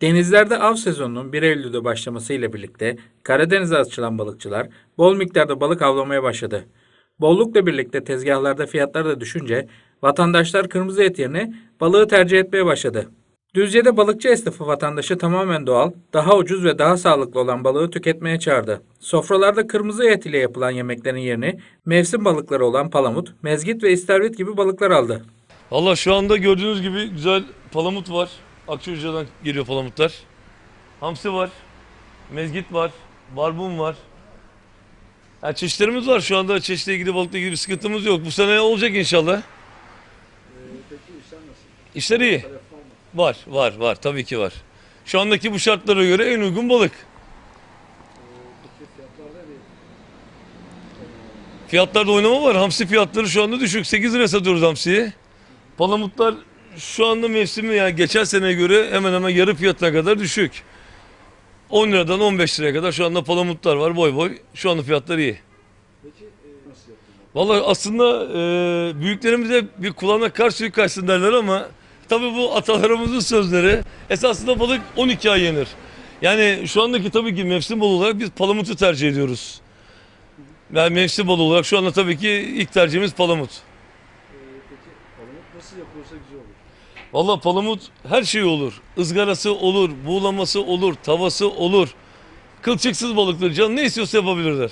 Denizlerde av sezonunun 1 Eylül'de başlamasıyla birlikte Karadeniz'e açılan balıkçılar bol miktarda balık avlamaya başladı. Bollukla birlikte tezgahlarda fiyatlar da düşünce vatandaşlar kırmızı et yerine balığı tercih etmeye başladı. Düzce'de balıkçı esnafı vatandaşı tamamen doğal, daha ucuz ve daha sağlıklı olan balığı tüketmeye çağırdı. Sofralarda kırmızı et ile yapılan yemeklerin yerini mevsim balıkları olan palamut, mezgit ve istavrit gibi balıklar aldı. Valla şu anda gördüğünüz gibi güzel palamut var. Akçaoca'dan geliyor palamutlar. Hamsi var. Mezgit var. Barbun var. Yani çeşitlerimiz var. Şu anda çeşitle ilgili balıkla ilgili bir sıkıntımız yok. Bu sene olacak inşallah. Peki işler nasıl? İşler iyi. Var, var, var. Tabii ki var. Şu andaki bu şartlara göre en uygun balık. Bir Fiyatlarda oynama var. Hamsi fiyatları şu anda düşük. 8 lira satıyoruz hamsiyi. Palamutlar şu anda mevsimi yani geçen seneye göre hemen hemen yarı fiyatına kadar düşük. 10 liradan 15 liraya kadar şu anda palamutlar var boy boy. Şu anda fiyatlar iyi. Peki e, nasıl yapılıyor? Vallahi aslında e, büyüklerimize bir kulağına kar suyu kaçsın derler ama tabii bu atalarımızın sözleri. Esasında balık 12 ay yenir. Yani şu andaki tabii ki mevsim balığı olarak biz palamutu tercih ediyoruz. Yani mevsim balığı olarak şu anda tabii ki ilk tercihimiz palamut. Peki palamut nasıl yapılırsa güzel olur? Vallahi palamut her şey olur. Izgarası olur, buğulaması olur, tavası olur. Kılçıksız balıktır. Can ne istiyorsa yapabilirler.